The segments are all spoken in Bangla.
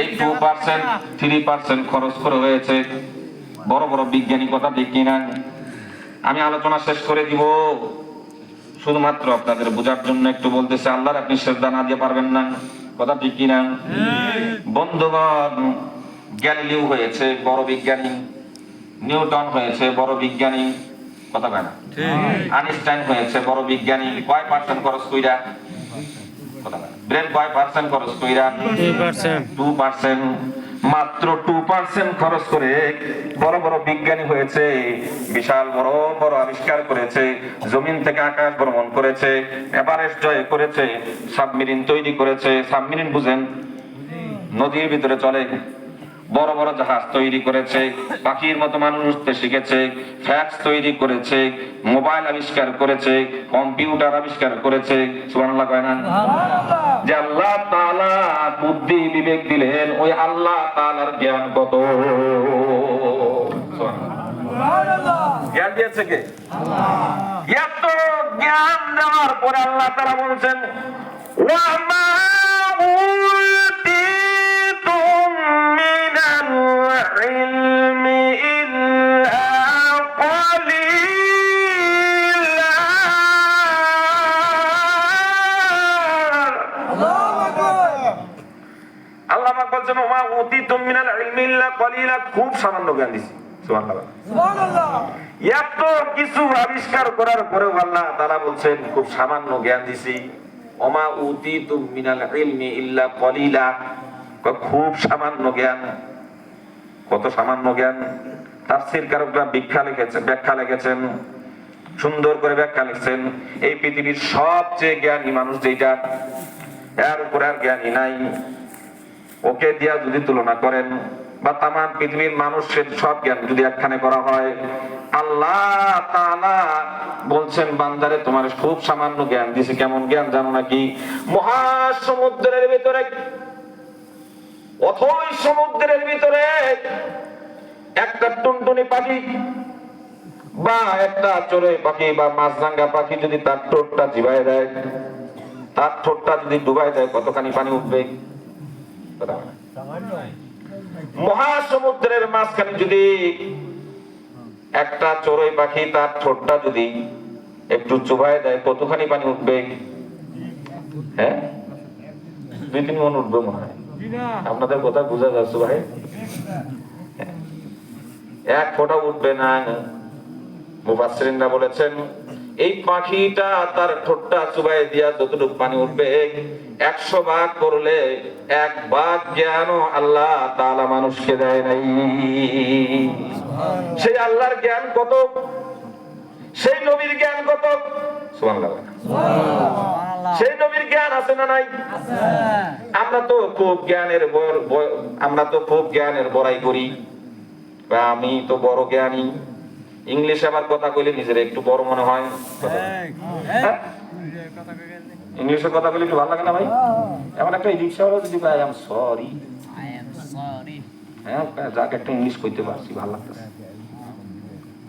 এই টু পার্সেন্ট থ্রি পার্সেন্ট খরচ করে হয়েছে। বড় বড় বিজ্ঞানী কথা ঠিক কিনা আমি আলোচনা শেষ করে দিব। শুধুমাত্র আপনাদের বোঝার জন্য একটু বলতেছে আল্লাহর আপনি শ্রদ্ধা না দিয়ে পারবেন না। কথা ঠিক কিনা? বন্ধুগণ গ্যালিলিও হয়েছে বড় বিজ্ঞানী। নিউটন হয়েছে বড় বিজ্ঞানী। কথা কয় না? আইনস্টাইন হয়েছে বড় বিজ্ঞানী। কয় পার্সেন্ট খরচ কইরা। ব্রেন কয় পার্সেন্ট খরচ কইরা মাত্র খরচ করে বড় বড় বিজ্ঞানী হয়েছে বিশাল বড় বড় আবিষ্কার করেছে জমিন থেকে আকাশ ভ্রমণ করেছে এভারেস্ট জয় করেছে সাবমেরিন তৈরি করেছে সাবমেরিন বুঝেন? নদীর ভিতরে চলে। বড় বড় জাহাজ তৈরি করেছে পাখির মতো মানুষ উঠতে শিখেছে ফ্যাক্স তৈরি করেছে মোবাইল আবিষ্কার করেছে কম্পিউটার আবিষ্কার করেছে। সুবহানাল্লাহ কয় না? যে আল্লাহ তাআলা বুদ্ধি বিবেক দিলেন ওই আল্লাহ তাআলার জ্ঞান কত? জ্ঞান দিয়েছে কে? এত জ্ঞান দেওয়ার পরে আল্লাহ তাআলা বলছেন খুব সামান্য জ্ঞান দিছি। এত কিছু আবিষ্কার করার পরেও আল্লাহ তাআলা বলছেন খুব সামান্য জ্ঞান দিছি। মিনাল ইলমি ইল্লা কলিলা। খুব সামান্য জ্ঞান। কত সামান্য জ্ঞান, তাফসীর কারকরা ব্যাখ্যা লিখেছেন ব্যাখ্যা লিখেছেন, সুন্দর করে ব্যাখ্যা লিখছেন, এই পৃথিবীর সবচেয়ে জ্ঞানী মানুষ যেটা এর উপরে আর জ্ঞানী নাই। ওকে দিয়া যদি তুলনা করেন, বা তাম পৃথিবীর মানুষের সব জ্ঞান যদি একখানে করা হয়, আল্লাহ বলছেন, বান্দারে, তোমার খুব সামান্য জ্ঞান দিছে। কেমন জ্ঞান জানো নাকি? মহাসমুদ্রের ভিতরে অথই সমুদ্রের ভিতরে একটা টুনটুনি পাখি বা একটা চড়ুই পাখি বা মাছরাঙ্গা পাখি যদি তার ঠোঁটটা জিবায় দেয়, তার ঠোঁটটা যদি ডুবাই দেয়, কতখানি পানি উঠবে। মহাসমুদ্রের মাঝখানে যদি একটা চড়ুই পাখি তার ঠোঁটটা যদি একটু চুবাই দেয়, কতখানি পানি উঠবে? হ্যাঁ? দুই তিন মন উঠবে মনে হয়। আপনাদের কথা বোঝা যাচ্ছে ভাই। এক ফোঁটা উঠবে না মুফাসসিরিনরা বলেছেন, এই পাখিটা তার ঠোঁটটা চুবাই দিয়া যতটুকু পানি উঠবে, একশো ভাগ করলে এক ভাগ জ্ঞান আল্লাহ তালা মানুষকে দেয় নাই। সেই আল্লাহর জ্ঞান কত? সেই নবীর জ্ঞান কত? সেই নবীর জ্ঞান আছে না নাই? আমরা তো খুব জ্ঞানের আমরা তো খুব জ্ঞানের বড়াই করি। বা আমি তো বড় জ্ঞানী। ইংলিশ আবার কথা কইলে নিজের একটু বড় মনে হয়। হ্যাঁ? ইংলিশে কথা বলে একটু ভালো লাগে না ভাই? এমন একটা রিক্সাওয়ালা যদি ভাই আম সরি sorry. হ্যাঁ যাকে একটা ইংলিশ কইতে পারছি ভালো লাগতেছে।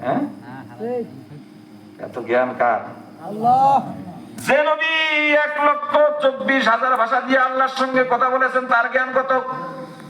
হ্যাঁ? এত জ্ঞান কার? যে নবী এক লক্ষ চব্বিশ হাজার ভাষা দিয়ে আল্লাহর সঙ্গে কথা বলেছেন, তার জ্ঞান কত?